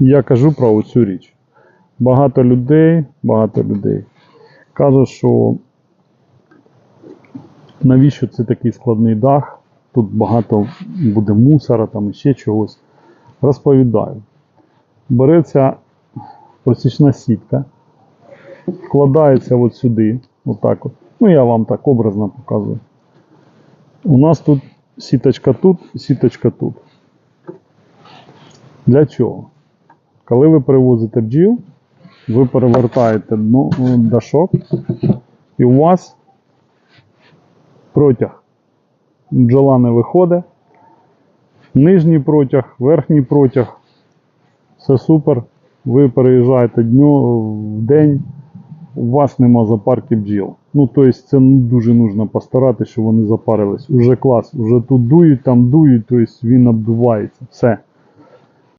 Я кажу про оцю річ. Багато людей, багато людей кажуть, що навіщо це такий складний дах, тут багато буде мусора, там ще чогось. Розповідаю. Береться просічна сітка, вкладається от сюди, отак от. Ну, я вам так образно показую. У нас тут сіточка тут, сіточка тут. Для чого? Коли ви привозите бджіл, ви перевертаєте дно, ну, дашок, і у вас протяг. Бджола не виходить. Нижній протяг, верхній протяг. Все супер. Ви переїжджаєте дню в день, у вас нема запарки бджіл. Ну, тобто це дуже нужно постаратися, щоб вони запарились. Уже клас, уже тут дують, там дують, тобто він обдувається. Все.